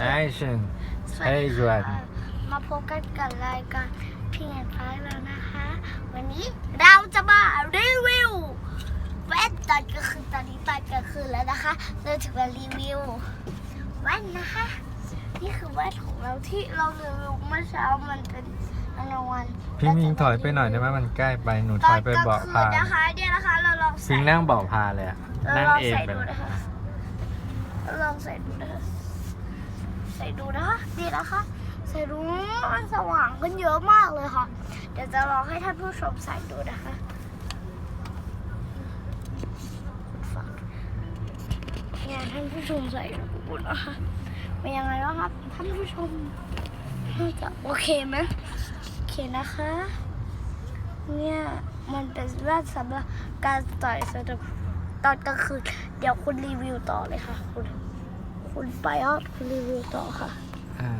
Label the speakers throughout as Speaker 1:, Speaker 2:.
Speaker 1: action
Speaker 2: สวัสดี
Speaker 1: Hey
Speaker 2: ค่ะ
Speaker 1: Juan
Speaker 2: มาพบกันกับรายการพี่แอนฟ้าแล้วนะคะ วันนี้เราจะมารีวิวแว่นตอนกลางคืนตอนนี้ตอนกลางคืนแล้วนะคะเราจะมารีวิวแว่นนะคะ นี่คือแว่นของเราที่เรารีวิวเมื่อเช้ามันเป็นรางวัล
Speaker 1: พี่มิงถอยไปหน่อยได้ไหมมันใกล้ไปหนู
Speaker 2: ต
Speaker 1: ถ
Speaker 2: อ
Speaker 1: อนยไป
Speaker 2: กลาง
Speaker 1: เบาะ
Speaker 2: คื
Speaker 1: พาน
Speaker 2: นะคะเนี่ยนะคะเราลอง
Speaker 1: พิ
Speaker 2: ใส่
Speaker 1: งนั่งเบาะพาเลยอะ
Speaker 2: เรา
Speaker 1: นั่ง
Speaker 2: ลอง
Speaker 1: เอง
Speaker 2: ใส่
Speaker 1: ไป
Speaker 2: ดู
Speaker 1: เลย
Speaker 2: นะคะเราลองใส่ดูนะคะ ใส่ดูนะคะนี่นะคะใส่ดูมันสว่างขึ้นเยอะมากเลยค่ะ เดี๋ยวจะลองให้ท่านผู้ชมใส่ดูนะคะเนี่ยท่านผู้ชมใส่ดูนะคะเป็นยังไงบ้างครับท่านผู้ชมน่าจะโอเคไหมโอเคนะคะ เนี่ยมันเป็นแว่นสำหรับการต่อยสนุกตอนกลางคืนเดี๋ยวคุณรีวิวต่อเลยค่ะคุณ คุณไปออดคุณรีวิวต่อค่ะ
Speaker 1: อ่า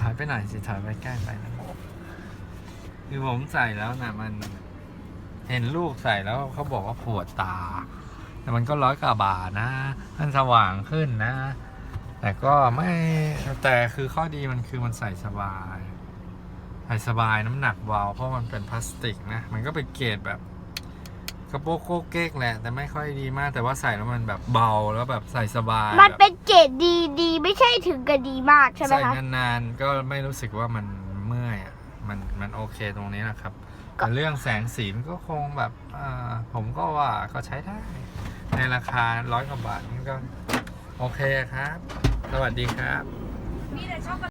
Speaker 1: ถอยไปหน่อยสิถอยไปใกล้ไปนะคือผมใส่แล้วนะมัน เห็นลูกใส่แล้วเขาบอกว่าปวดตา แต่มันก็ร้อยกว่าบาทนะ มันสว่างขึ้นนะ แต่ก็ไม่แต่คือข้อดีมันคือมันใส่สบาย ใส่สบายน้ำหนักเบาเพราะมันเป็นพลาสติกนะ มันก็เป็นเกรดแบบ กระโปรงโคกเก๊กแหละ แต่ไม่ค่อยดีมาก แต่ว่าใส่แล้วมันแบบเบาแล้วแบบใส่สบาย
Speaker 2: มัน
Speaker 1: แบบ
Speaker 2: เป็นเกรดดีดีไม่ใช่ถึงกับดีมากใช่ไหม
Speaker 1: ใส่
Speaker 2: คะ
Speaker 1: นานๆก็ไม่รู้สึกว่ามันเมื่อยอะมันมันโอเคตรงนี้นะครับ
Speaker 2: ก็
Speaker 1: แต่เรื่องแสงสีมันก็คงแบบอ่าผมก็ว่าก็ใช้ได้ ในราคาร้อยกว่าบาทนี่ก็ โอเคครับ สวัสดีครับ